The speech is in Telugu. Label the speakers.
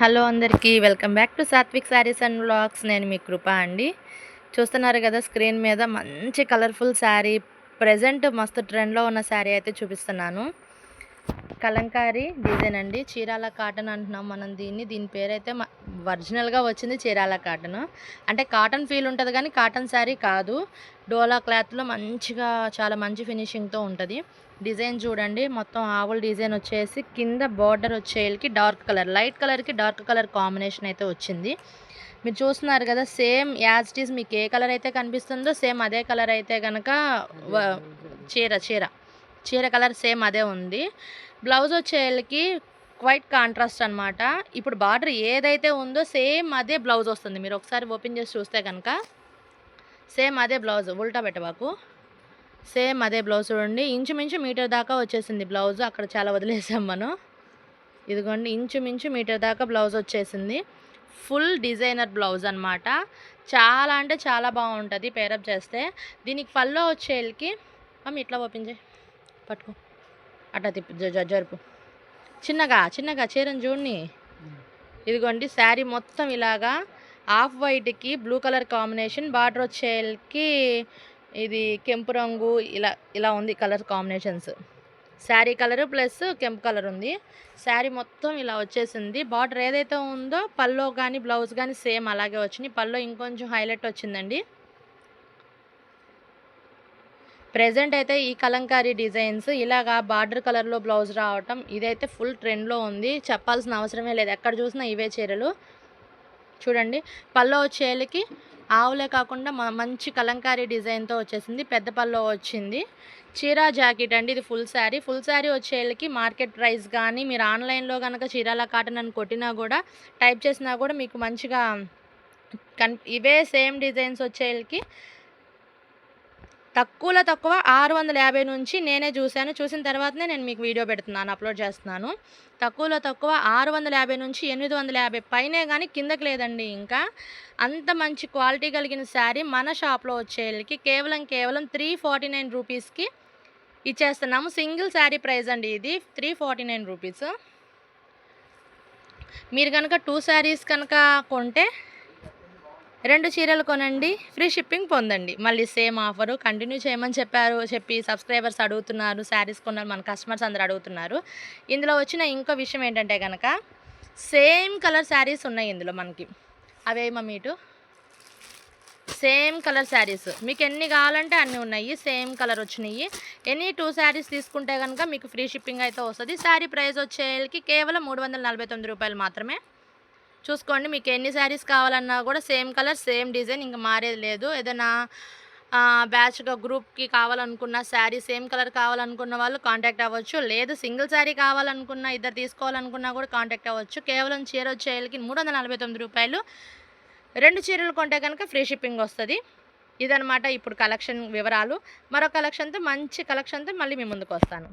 Speaker 1: హలో అందరికీ welcome back to Satvik Sarees and blogs నేను మీ కృప అండి. చూస్తున్నారు కదా స్క్రీన్ మీద మంచి కలర్ఫుల్ శారీ ప్రజెంట్ మస్తు ట్రెండ్లో ఉన్న శారీ అయితే చూపిస్తున్నాను. కలంకారీ డిజైన్ అండి. చీరాల కాటన్ అంటున్నాం మనం దీన్ని. దీని పేరైతే ఒరిజినల్గా వచ్చింది చీరాల కాటన్. అంటే కాటన్ ఫీల్ ఉంటుంది కానీ కాటన్ శారీ కాదు. డోలా క్లాత్లో మంచిగా చాలా మంచి ఫినిషింగ్తో ఉంటుంది. డిజైన్ చూడండి. మొత్తం ఆవుల డిజైన్ వచ్చేసి కింద బార్డర్ వచ్చేకి డార్క్ కలర్ లైట్ కలర్కి డార్క్ కలర్ కాంబినేషన్ అయితే వచ్చింది. మీరు చూస్తున్నారు కదా సేమ్ యాజ్ ఇట్ ఈస్ మీకు ఏ కలర్ అయితే కనిపిస్తుందో సేమ్ అదే కలర్ అయితే కనుక చీర చీర. చీర కలర్ సేమ్ అదే ఉంది. బ్లౌజ్ వచ్చేళ్ళకి క్వైట్ కాంట్రాస్ట్ అనమాట ఇప్పుడు బార్డర్ ఏదైతే ఉందో సేమ్ అదే బ్లౌజ్ వస్తుంది. మీరు ఒకసారి ఓపెన్ చేసి చూస్తే కనుక సేమ్ అదే బ్లౌజ్ ఉల్టా పెట్టబాకు. సేమ్ అదే బ్లౌజ్ చూడండి. ఇంచుమించు మీటర్ దాకా వచ్చేసింది బ్లౌజ్. అక్కడ చాలా వదిలేసాం మనం. ఇదిగోండి ఇంచుమించు మీటర్ దాకా బ్లౌజ్ వచ్చేసింది. ఫుల్ డిజైనర్ బ్లౌజ్ అనమాట చాలా అంటే చాలా బాగుంటుంది. పేరప్ చేస్తే దీనికి పల్లో వచ్చేళ్ళకి మమ్మీ ఇట్లా ఓపెన్ చేయి. పట్టుకో. అట్లా తిప్పి జ- జరుపు. చిన్నగా చిన్నగా చీరను చూడండి. ఇదిగోండి శారీ మొత్తం ఇలాగా ఆఫ్ వైట్కి బ్లూ కలర్ కాంబినేషన్ బార్డర్ వచ్చేకి ఇది కెంపు రంగు ఇలా ఇలా ఉంది colour combinations. Sari colour plus కెంపు కలర్ ఉంది. శారీ మొత్తం ఇలా వచ్చేసింది. బార్డర్ ఏదైతే ఉందో పల్లో కానీ బ్లౌజ్ కానీ సేమ్ అలాగే వచ్చింది పల్లో ఇంకొంచెం హైలైట్ వచ్చిందండి. ప్రెజెంట్ అయితే ఈ కలంకారీ డిజైన్స్ ఇలాగా బార్డర్ కలర్లో బ్లౌజ్ రావటం ఇదైతే ఫుల్ ట్రెండ్లో ఉంది. చెప్పాల్సిన అవసరమే లేదు. ఎక్కడ చూసినా ఇవే చీరలు. చూడండి. పల్లో వచ్చేళ్ళకి ఆవులే కాకుండా మ- మంచి కలంకారీ డిజైన్తో వచ్చేసింది. పెద్ద పల్లో వచ్చింది. చీరా జాకెట్ అండి ఇది ఫుల్ శారీ ఫుల్ శారీ వచ్చేళ్ళకి మార్కెట్ ప్రైస్ కానీ మీరు ఆన్లైన్లో కనుక చీరాల కాటన్ అని కొట్టినా కూడా టైప్ చేసినా కూడా మీకు మంచిగా కన్ ఇవే సేమ్ డిజైన్స్ వచ్చేళ్ళకి తక్కువలో తక్కువ ఆరు వందల యాభై నుంచి నేనే చూశాను. చూసిన తర్వాతనే నేను మీకు వీడియో పెడుతున్నాను అప్లోడ్ చేస్తున్నాను. తక్కువలో తక్కువ ఆరు వందల యాభై నుంచి ఎనిమిది వందల యాభై పైనే కానీ కిందకి లేదండి ఇంకా. అంత మంచి క్వాలిటీ కలిగిన శారీ మన షాప్లో వచ్చేళ్ళకి కేవలం కేవలం త్రీ ఫార్టీ నైన్ రూపీస్కి ఇచ్చేస్తున్నాము. సింగిల్ శారీ ప్రైస్ అండి ఇది త్రీ ఫార్టీ నైన్ రూపీస్. మీరు కనుక టూ శారీస్ కనుక కొంటే రెండు చీరలు కొనండి ఫ్రీ షిప్పింగ్ పొందండి. మళ్ళీ సేమ్ ఆఫరు కంటిన్యూ చేయమని చెప్పారు చెప్పి సబ్స్క్రైబర్స్ అడుగుతున్నారు శారీస్ కొన్నారు మన కస్టమర్స్ అందరు అడుగుతున్నారు. ఇందులో వచ్చిన ఇంకో విషయం ఏంటంటే కనుక సేమ్ కలర్ శారీస్ ఉన్నాయి ఇందులో మనకి. అవేమో మీటు? Same colour saris. మీకు ఎన్ని కావాలంటే అన్నీ ఉన్నాయి సేమ్ కలర్ వచ్చినాయి. ఎనీ టూ శారీస్ తీసుకుంటే కనుక మీకు ఫ్రీ షిప్పింగ్ అయితే వస్తుంది. శారీ ప్రైస్ వచ్చేకి కేవలం మూడు వందల నలభై తొమ్మిది రూపాయలు మాత్రమే. చూసుకోండి మీకు ఎన్ని శారీస్ కావాలన్నా కూడా సేమ్ కలర్ సేమ్ డిజైన్ ఇంకా మారేది లేదు. ఏదైనా బ్యాచ్గా గ్రూప్కి కావాలనుకున్న శారీ సేమ్ కలర్ కావాలనుకున్న వాళ్ళు కాంటాక్ట్ అవ్వచ్చు. లేదు సింగిల్ శారీ కావాలనుకున్న ఇద్దరు తీసుకోవాలనుకున్నా కూడా కాంటాక్ట్ అవ్వచ్చు. కేవలం చీర వచ్చేళ్ళకి మూడు వందల నలభై తొమ్మిది రూపాయలు. రెండు చీరలు కొంటే కనుక ఫ్రీ షిప్పింగ్ వస్తుంది. ఇదనమాట ఇప్పుడు కలెక్షన్ వివరాలు. మరో కలెక్షన్తో మంచి కలెక్షన్తో మళ్ళీ మీ ముందుకు వస్తాను.